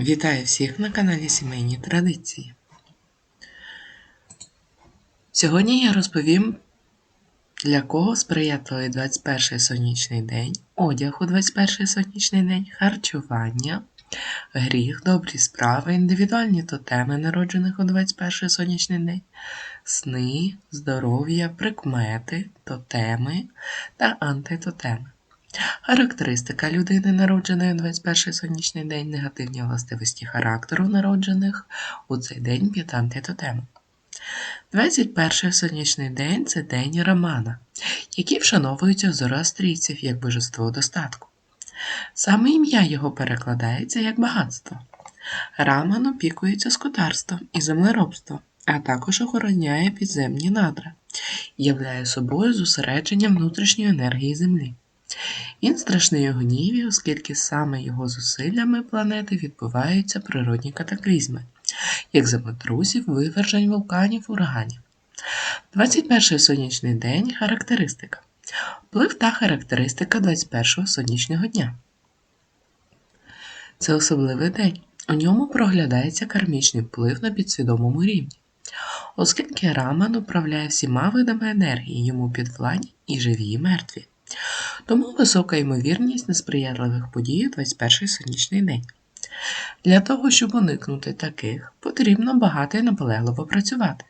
Вітаю всіх на каналі Сімейні Традиції. Сьогодні я розповім, для кого сприятливий 21 сонячний день, одяг у 21 сонячний день, харчування, гріх, добрі справи, індивідуальні тотеми народжених у 21 сонячний день, сни, здоров'я, прикмети, тотеми та антитотеми. Характеристика людини, народженої у 21 сонячний день, негативні властивості характеру народжених у цей день під антитотему. 21 сонячний день це день Рамана, який вшановується зороастрійців як божество достатку. Саме ім'я його перекладається як багатство. Раман опікується скотарством і землеробством, а також охороняє підземні надра, являє собою зосередження внутрішньої енергії Землі. Він страшний у гніві, оскільки саме його зусиллями планети відбуваються природні катаклізми, як землетрусів, вивержень вулканів, ураганів. 21 сонячний день характеристика. Вплив та характеристика 21-го сонячного дня. Це особливий день. У ньому проглядається кармічний вплив на підсвідомому рівні. Оскільки Раман управляє всіма видами енергії, йому підвладні і живі, і мертві. Тому висока ймовірність несприятливих подій у 21 сонячний день. Для того, щоб уникнути таких, потрібно багато і наполегливо працювати.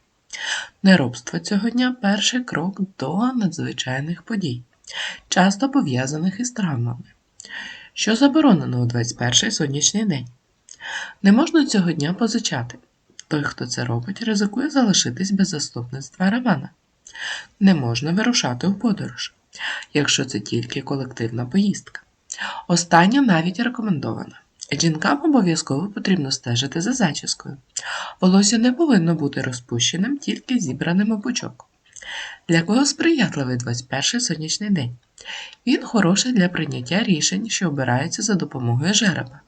Неробство цього дня перший крок до надзвичайних подій, часто пов'язаних із травмами. Що заборонено у 21 сонячний день? Не можна цього дня позичати. Той, хто це робить, ризикує залишитись без заступництва Равана. Не можна вирушати у подорож якщо це тільки колективна поїздка. Остання навіть рекомендована. Жінкам обов'язково потрібно стежити за зачіскою. Волосся не повинно бути розпущеним, тільки зібраним у пучок. Для кого сприятливий 21 сонячний день? Він хороший для прийняття рішень, що обираються за допомогою жереба.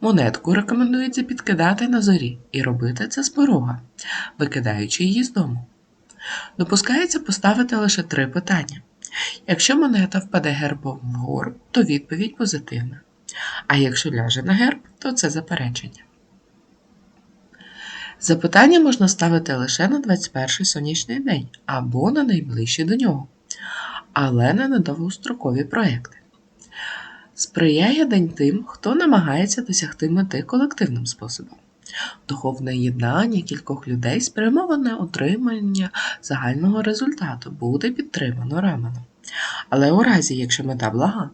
Монетку рекомендується підкидати на зорі і робити це з порога, викидаючи її з дому. Допускається поставити лише три питання. Якщо монета впаде гербом вгору, то відповідь позитивна. А якщо ляже на герб, то це заперечення. Запитання можна ставити лише на 21 сонячний день або на найближчі до нього, але не на довгострокові проекти. Сприяє день тим, хто намагається досягти мети колективним способом. Духовне єднання кількох людей спрямоване отримання загального результату буде підтримано раменом. Але у разі, якщо мета блага,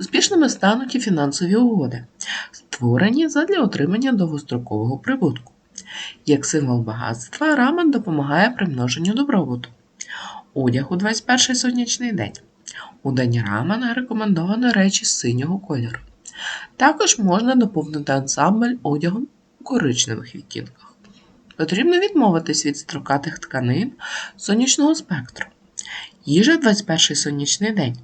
успішними стануть і фінансові угоди, створені задля отримання довгострокового прибутку. Як символ багатства, рамен допомагає примноженню добробуту. Одяг у 21 сонячний день. У день рамена рекомендовано речі синього кольору. Також можна доповнити ансамбль одягом у коричневих відтінках. Потрібно відмовитись від строкатих тканин сонячного спектру. Їжа 21 сонячний день.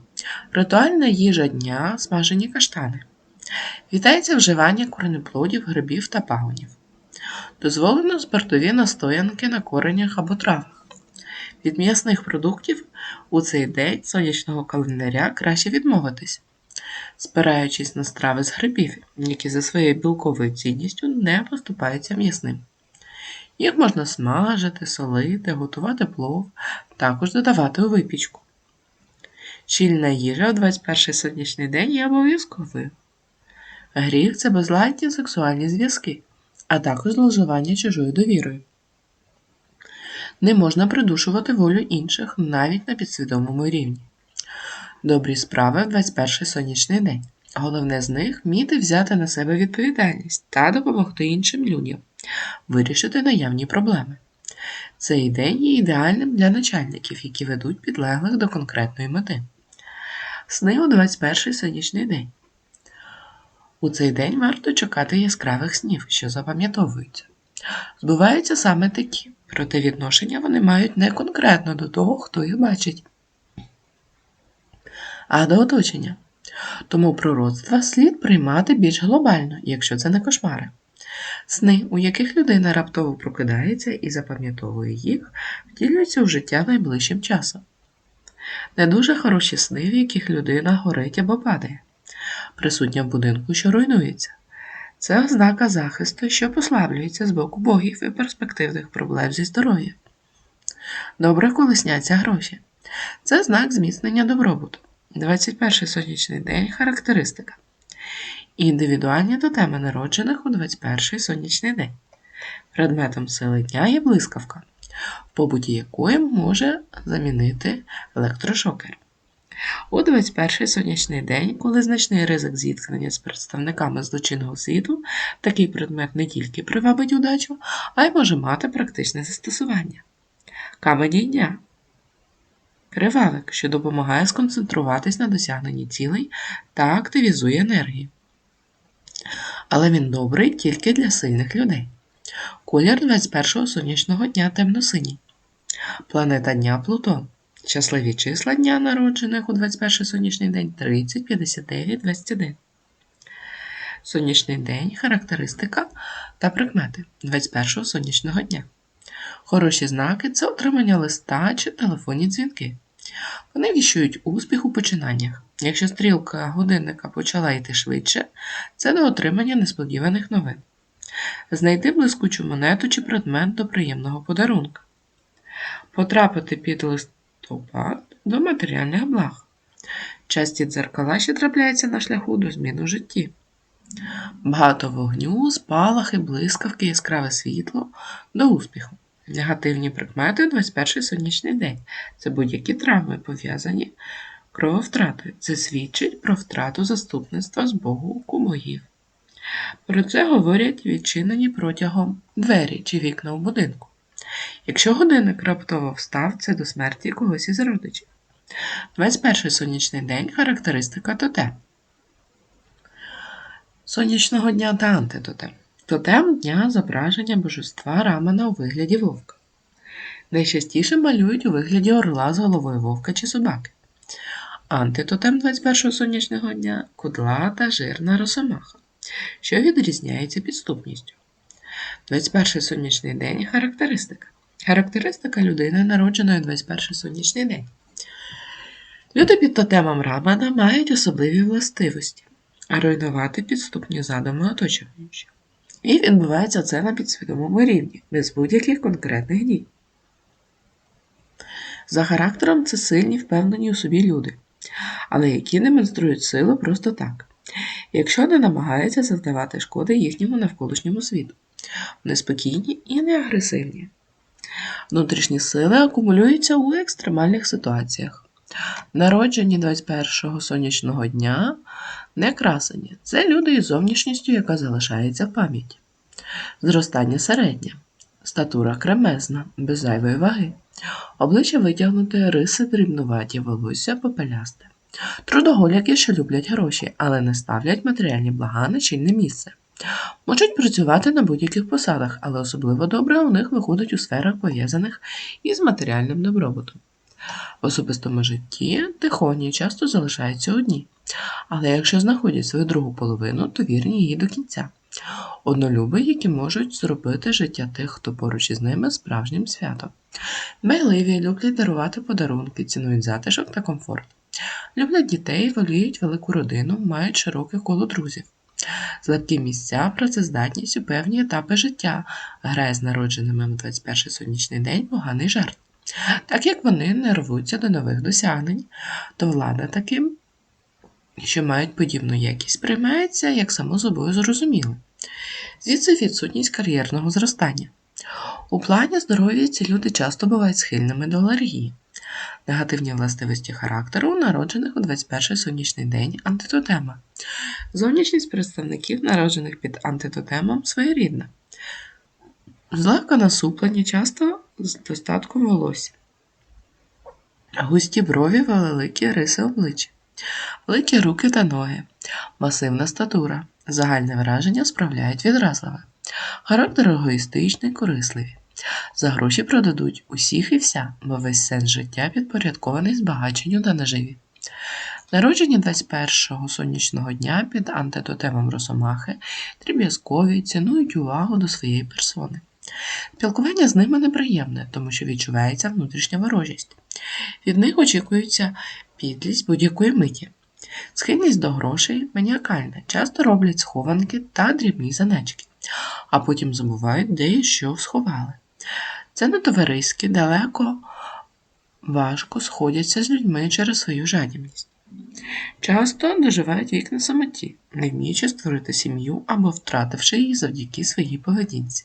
Ритуальна їжа дня смажені каштани. Вітається вживання коренеплодів, грибів та пагонів. Дозволено спиртові настоянки на коренях або травах. Від м'ясних продуктів у цей день сонячного календаря краще відмовитись, спираючись на страви з грибів, які за своєю білковою цінністю не поступаються м'ясним. Їх можна смажити, солити, готувати плов, також додавати у випічку. Щільна їжа у 21 сонячний день є обов'язковою. Гріх це безладні сексуальні зв'язки, а також зловживання чужою довірою. Не можна придушувати волю інших навіть на підсвідомому рівні. Добрі справи в 21 сонячний день. Головне з них вміти взяти на себе відповідальність та допомогти іншим людям вирішити наявні проблеми. Цей день є ідеальним для начальників, які ведуть підлеглих до конкретної мети. Сни у 21 сонячний день. У цей день варто чекати яскравих снів, що запам'ятовуються. Збуваються саме такі, проте відношення вони мають не конкретно до того, хто їх бачить, а до оточення. Тому пророцтва слід приймати більш глобально, якщо це не кошмари. Сни, у яких людина раптово прокидається і запам'ятовує їх, втілюються в життя найближчим часом. Не дуже хороші сни, в яких людина горить або падає, присутня в будинку, що руйнується. Це ознака захисту, що послаблюється з боку богів і перспективних проблем зі здоров'ям. Добре, коли сняться гроші. Це знак зміцнення добробуту. 21 сонячний день характеристика. Індивідуальні тотеми народжених у 21 сонячний день. Предметом сили дня є блискавка, в побуті якої може замінити електрошокер. У 21 сонячний день, коли значний ризик зіткнення з представниками злочинного світу, такий предмет не тільки привабить удачу, а й може мати практичне застосування. Камені дня. Кривавик, що допомагає сконцентруватись на досягненні цілей та активізує енергію. Але він добрий тільки для сильних людей. Колір 21-го сонячного дня темно-синій. Планета дня Плутон. Щасливі числа дня народжених у 21 сонячний день 30, 59, 21. Сонячний день, характеристика та прикмети 21 сонячного дня. Хороші знаки це отримання листа чи телефонні дзвінки. Вони віщують успіх у починаннях. Якщо стрілка годинника почала йти швидше, це до отримання несподіваних новин. Знайти блискучу монету чи предмет до приємного подарунка. Потрапити під листопад до матеріальних благ. Часті дзеркала, що трапляються на шляху до змін у житті. Багато вогню, спалахи, блискавки, яскраве світло до успіху. Негативні прикмети 21 сонячний день. Це будь-які травми пов'язані крововтратою. Це свідчить про втрату заступництва з Богу у богів. Про це говорять відчинені протягом двері чи вікна у будинку. Якщо годинник раптово встав, це до смерті когось із родичів. 21 сонячний день характеристика тотем. Сонячного дня та антитотем. Тотем дня зображення божества Рамана у вигляді вовка. Найчастіше малюють у вигляді орла з головою вовка чи собаки. Антитотем 21-го сонячного дня кудлата жирна росомаха, що відрізняється підступністю. 21 сонячний день характеристика. Характеристика людини, народженої 21-й сонячний день. Люди під тотемом Рамана мають особливі властивості, а руйнувати підступні задуми оточуючих. І відбувається це на підсвідомому рівні, без будь-яких конкретних дій. За характером це сильні, впевнені у собі люди, але які демонструють силу просто так, якщо не намагаються завдавати шкоди їхньому навколишньому світу. Вони спокійні і не агресивні. Внутрішні сили акумулюються у екстремальних ситуаціях. Народжені 21-го сонячного дня не красені. Це люди із зовнішністю, яка залишається в пам'яті. Зростання середнє. Статура кремезна, без зайвої ваги. Обличчя витягнуте, риси дрібнуваті, волосся попелясте. Трудоголяки, що люблять гроші, але не ставлять матеріальні блага на чільне місце. Можуть працювати на будь-яких посадах, але особливо добре у них виходить у сферах, пов'язаних із матеріальним добробутом. В особистому житті тихоні часто залишаються одні, але якщо знаходять свою другу половину, то вірні її до кінця. Однолюби, які можуть зробити життя тих, хто поруч із ними, справжнім святом. Дбайливі, люблять дарувати подарунки, цінують затишок та комфорт. Люблять дітей, воліють велику родину, мають широке коло друзів. Слабкі місця, працездатність у певні етапи життя грає з народженими в 21 сонячний день поганий жарт. Так як вони не рвуться до нових досягнень, то влада таким, що мають подібну якість, сприймається як само собою зрозуміло. Звідси відсутність кар'єрного зростання. У плані здоров'я ці люди часто бувають схильними до алергії. Негативні властивості характеру, народжених у 21-й сонячний день антитотема. Зовнішність представників, народжених під антитотемом, своєрідна. Злегка насуплені, часто з достатком волосся. Густі брові, великі риси обличчя, великі руки та ноги, масивна статура. Загальне враження справляють відразливе. Характер егоїстичний, корисливий. За гроші продадуть усіх і вся, бо весь сенс життя підпорядкований збагаченню та наживі. Народжені 21-го сонячного дня під антитотемом Росомахи дріб'язкові цінують увагу до своєї персони. Спілкування з ними неприємне, тому що відчувається внутрішня ворожість. Від них очікується підлість будь-якої миті. Схильність до грошей маніакальна, часто роблять схованки та дрібні занечки, а потім забувають, де і що сховали. Це не товариськи, далеко важко сходяться з людьми через свою жадібність. Часто доживають вік на самоті, не вміючи створити сім'ю або втративши її завдяки своїй поведінці.